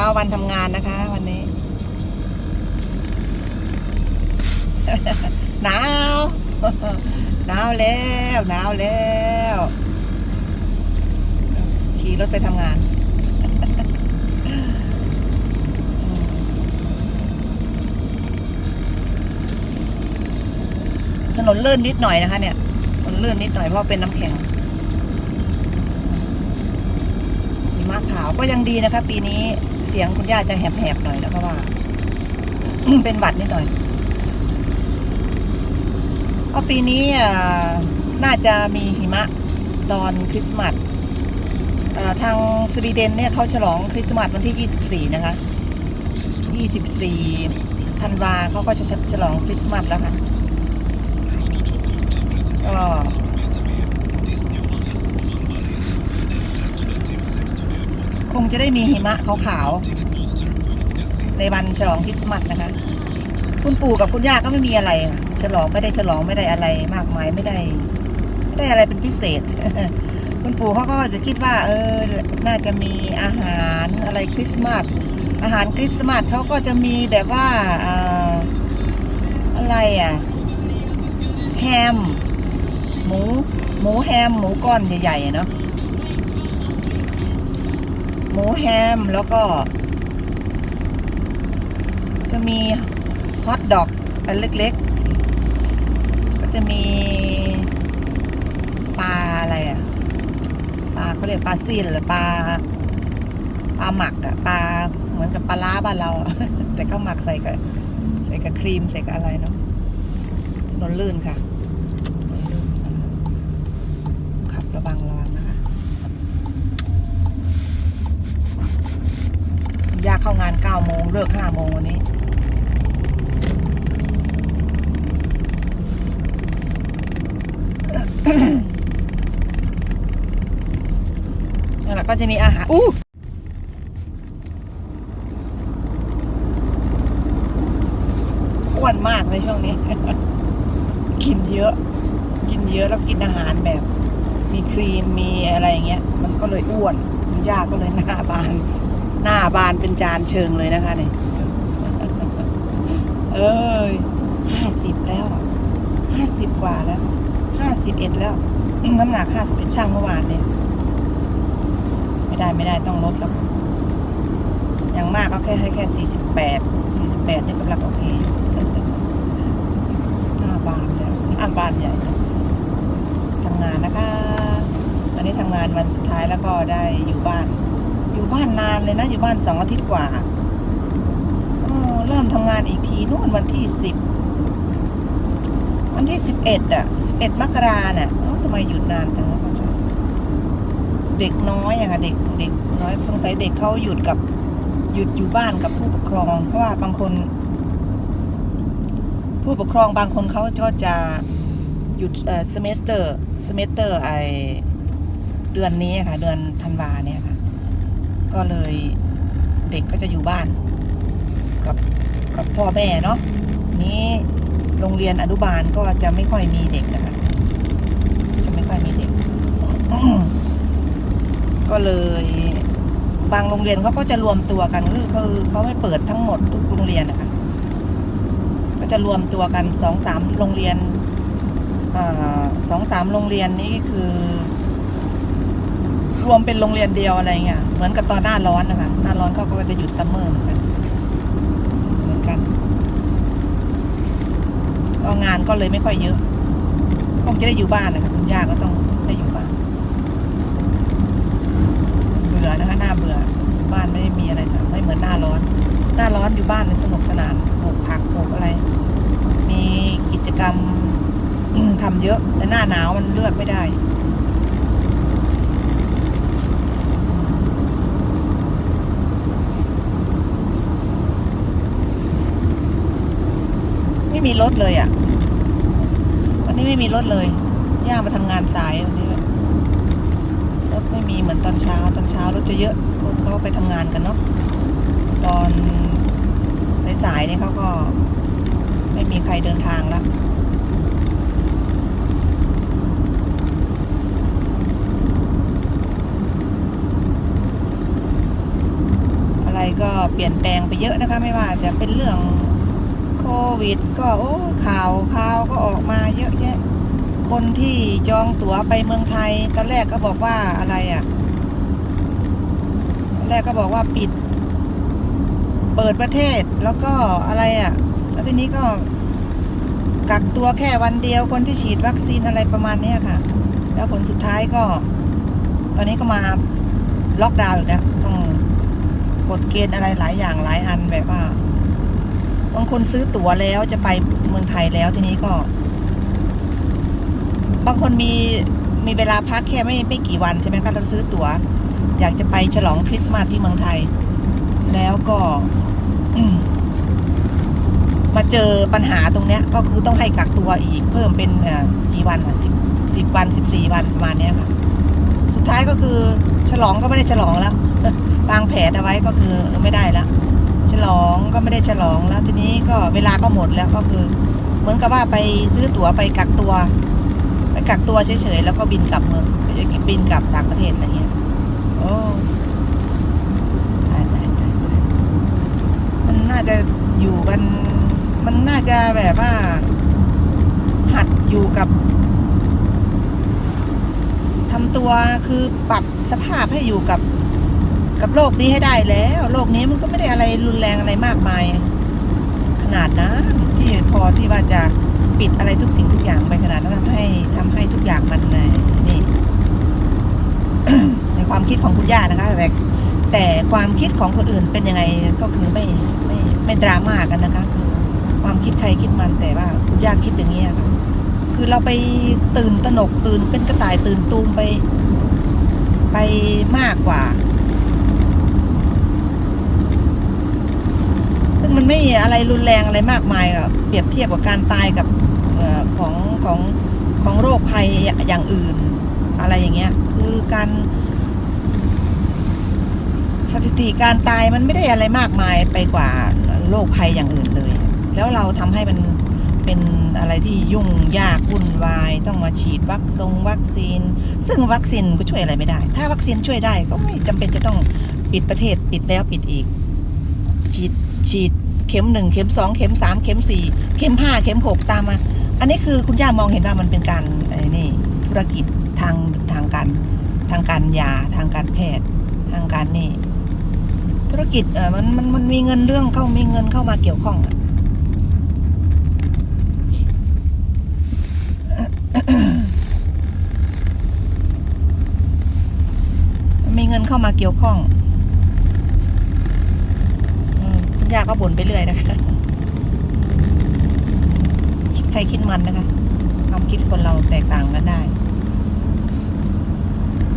ช้าวันทำงานนะคะ วันนี้ หนาวหนาวแล้วหนาวแล้ว ขี่รถไปทำงานถนนลื่นนิดหน่อยนะคะ เนี่ยถนนลื่นนิดหน่อยเพราะเป็นน้ำแข็งหิมะขาวก็ยังดีนะคะ ปีนี้ เสียงคุณย่าจะแหบๆหน่อยนะเพราะว่า เป็นหวัดนิดหน่อยเพราะปีนี้น่าจะมีหิมะตอนคริสต์มาสทางสวีเดนเนี่ยเขาฉลองคริสต์มาสวันที่ 24 นะคะ 24 ธันวาเขาก็จะฉลองคริสต์มาสแล้วค่ะ จะได้มีหิมะขาวๆในวันฉลองคริสต์มาสนะคะ คุณปู่กับคุณย่าก็ไม่มีอะไร ฉลองไม่ได้ฉลองไม่ได้อะไรมากมายไม่ได้ ไม่ได้อะไรเป็นพิเศษ คุณปู่เขาก็จะคิดว่า เออ น่าจะมีอาหารอะไรคริสต์มาสอาหารคริสต์มาสเขาก็จะมีแบบว่าอะไรอะแฮม หมู หมูแฮม หมูก้อนใหญ่ๆเนาะ หมูแฮมแล้วก็ จะมีฮอทดอกอันเล็กๆ ก็จะมีปลาอะไรอะปลาเขาเรียกปลาซีนหรือปลาปลาหมักอะปลาเหมือนกับปลาล้าบ้านเรา แต่เขาหมักใส่กับใส่กับครีมใส่กับอะไรเนาะถนนลื่นค่ะขับระวังระวังนะคะ ยาเข้างาน9โมงเลิก5โมงวันนี้ นั่นแหละก็จะมีอาหาร อู้อ้วนมากในช่วงนี้ กินเยอะ กินเยอะแล้วกินอาหารแบบ มีครีมมีอะไรอย่างเงี้ย มันก็เลยอ้วนย่าก็เลยหน้าบาน หน้าบานเป็นจานเชิงเลยนะคะเนี่ยเอ้ยห้าสิบแล้วห้าสิบกว่าแล้วห้าสิบเอ็ดแล้ว น้ำหนักห้าสิบเอ็ดช่างเมื่อวานเนี่ยไม่ได้ไม่ได้ต้องลดแล้วค่ะอย่างมากก็แค่ให้แค่สี่สิบแปดสี่สิบแปดนี่กำลังโอเคหน้าบานแล้วหน้าบานใหญ่ทำงานนะคะอันนี้ทำงานวันสุดท้ายแล้วก็ได้อยู่บ้าน อยู่บ้านนานเลยนะ อยู่บ้านสองอาทิตย์กว่าเริ่มทำงานอีกทีนู่นวันที่สิบวันที่สิบเอ็ดอะสิบเอ็ดมกราเนี่ยเอ้าทำไมหยุดนานจังวะเด็กน้อยอะค่ะเด็กเด็กน้อยสงสัยเด็กเขาหยุดกับหยุดอยู่บ้านกับผู้ปกครอง เพราะว่าบางคน ผู้ปกครองบางคนเขาก็จะหยุดเอ่อ semester semester ไอเดือนนี้ค่ะ เดือนธันวาเนี่ยค่ะ ก็เลยเด็กก็จะอยู่บ้าน กับกับพ่อแม่เนาะนี้โรงเรียนอนุบาลก็จะไม่ค่อยมีเด็กนะคะจะไม่ค่อยมีเด็ก ก็เลยบางโรงเรียนเขาก็จะรวมตัวกันคือคือเขาไม่เปิดทั้งหมดทุกโรงเรียนนะคะก็จะรวมตัวกันสองสามโรงเรียนสองสามโรงเรียนนี้คือ รวมเป็นโรงเรียนเดียวอะไรเงี้ย เหมือนกับตอนหน้าร้อนนะคะหน้าร้อนเขาก็จะหยุดซัมเมอร์เหมือนกัน เหมือนกันก็งานก็เลยไม่ค่อยเยอะคงจะได้อยู่บ้านนะคะคุณย่าก็ต้องได้อยู่บ้าน เบื่อนะคะหน้าเบื่ออยู่บ้านไม่ได้มีอะไรทำไม่เหมือนหน้าร้อน หน้าร้อนอยู่บ้านเลยสนุกสนานปลูกผักปลูกอะไร มีกิจกรรมทำเยอะแต่หน้าหนาวมันเลือกไม่ได้ ไม่มีรถเลยอะ่ะ วันนี้ไม่มีรถเลย ย่ามาทำงานสายวันนี้รถไม่มีเหมือนตอนเช้า ตอนเช้ารถจะเยอะ คนเขาไปทำงานกันเนาะ ตอนสายๆเนี่ยเขาก็ ไม่มีใครเดินทางแล้วอะไรก็เปลี่ยนแปลงไปเยอะนะคะ ไม่ว่าจะเป็นเรื่อง วิด ก็โอ้ข่าวข่าวก็ออกมาเยอะแยะ คนที่จองตั๋วไปเมืองไทย ตอนแรกก็บอกว่าอะไรอะ่ะ ตอนแรกก็บอกว่าปิด เปิดประเทศแล้วก็อะไรอะ่ะ แล้วทีนี้ก็กักตัวแค่วันเดียวคนที่ฉีดวัคซีนอะไรประมาณนี้ค่ะ แล้วผลสุดท้ายก็ ตอนนี้ก็มาล็อกดาวน์อีกแล้วต้องกฎเกณฑ์อะไรหลายอย่างหลายอันแบบว่า บางคนซื้อตั๋วแล้วจะไปเมืองไทยแล้วทีนี้ก็ บางคนมีมีเวลาพักแค่ไม่ไม่กี่วันใช่ไหมคะเราซื้อตั๋ว อยากจะไปฉลองคริสต์มาสที่เมืองไทย แล้วก็มาเจอปัญหาตรงเนี้ย ก็คือต้องให้กักตัวอีก เพิ่มเป็นอ่อกี่วันอะสิบสิบวันสิบสี่วันประมาณเนี้ยค่ะ สุดท้ายก็คือฉลองก็ไม่ได้ฉลองแล้ววางแผนเอาไว้ก็คือไม่ได้แล้ว ฉลองก็ไม่ได้ฉลองแล้วทีนี้ก็เวลาก็หมดแล้วก็คือ เหมือนกับว่าไปซื้อตั๋วไปกักตัว ไปกักตัวเฉยๆแล้วก็บินกลับเมืองบินกลับต่างประเทศอะไรเงี้ยโอ้ตายตายตายตายมันน่าจะอยู่กัน มันน่าจะแบบว่า หัดอยู่กับทำตัวคือปรับสภาพให้อยู่กับ กับโลกนี้ให้ได้แล้ว โลกนี้มันก็ไม่ได้อะไรรุนแรงอะไรมากมาย ขนาดนั้นที่พอที่ว่าจะปิดอะไรทุกสิ่งทุกอย่างไปขนาดนั้นทำให้ทำให้ทุกอย่างมันนี่ในความคิดของคุณย่านะคะ แต่แต่ความคิดของคนอื่นเป็นยังไงก็คือไม่ไม่ไม่ดราม่ากันนะคะ คือความคิดใครคิดมันแต่ว่าคุณย่าคิดอย่างนี้ค่ะคือเราไปตื่นตระหนกตื่นเป็นกระต่ายตื่นตูมไป ไปมากกว่า ซึ่งมัน ไม่อะไรรุนแรงอะไรมากมายอะเปรียบเทียบกับการตายกับออของของของโรคภัยอย่างอื่น อะไรอย่างเงี้ย คือการสถิติการตายมันไม่ได้อะไรมากมายไปกว่าโรคภัยอย่างอื่นเลย แล้วเราทำให้มันเป็นอะไรที่ยุ่งยากวุ่นวาย ต้องมาฉีดวัคซงวัคซีน ซึ่งวัคซีนก็ช่วยอะไรไม่ได้ ถ้าวัคซีนช่วยได้ก็ไม่จำเป็นจะต้องปิดประเทศปิดแล้วปิดอีก ฉีดฉีด เข็มหนึ่งเข็มสองเข็มสามเข็มสี่เข็มห้าเข็มหกตามมา อันนี้คือคุณย่ามองเห็นว่ามันเป็นการไอ้นี่ธุรกิจทางทางการทางการยาทางการแพทย์ทางการนี่ ธุรกิจเออมันมันมันมีเงินเรื่องเข้ามีเงินเข้ามาเกี่ยวข้องอะมีเงินเข้ามาเกี่ยวข้อง อืมคุณ ย่าก็บ่นไปเรื่อยนะคะคิดใครคิดมันนะคะความคิดคนเราแตกต่างกันได้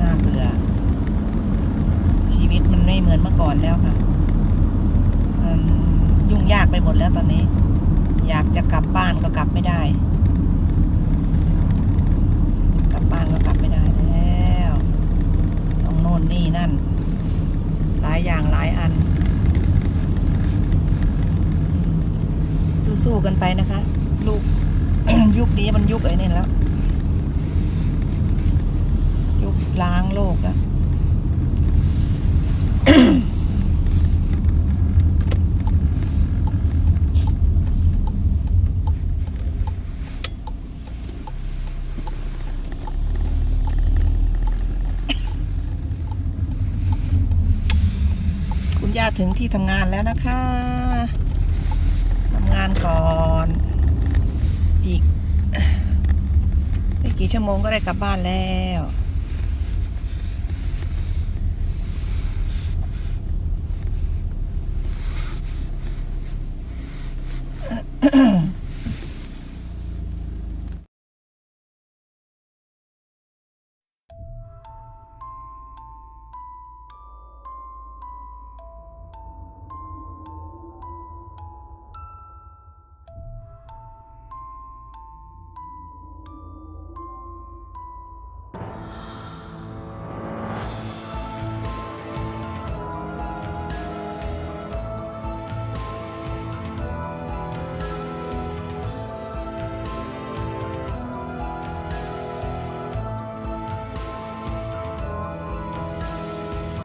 น่าเบื่อ ชีวิตมันไม่เหมือนเมื่อก่อนแล้วค่ะยุ่งยากไปหมดแล้วตอนนี้ อยากจะกลับบ้านก็กลับไม่ได้ กลับบ้านก็กลับไม่ได้แล้ว ต้องโน่นนี่นั่น หลายอย่างหลายอัน สู้กันไปนะคะ ลูกยุคนี้มันยุคไอ้นี่แล้ว ยุคล้างโลกแล้วคุณย่าถึงที่ทำงานแล้วนะคะานก่อน อีก ไม่กี่ชั่วโมงก็ได้กลับบ้านแล้ว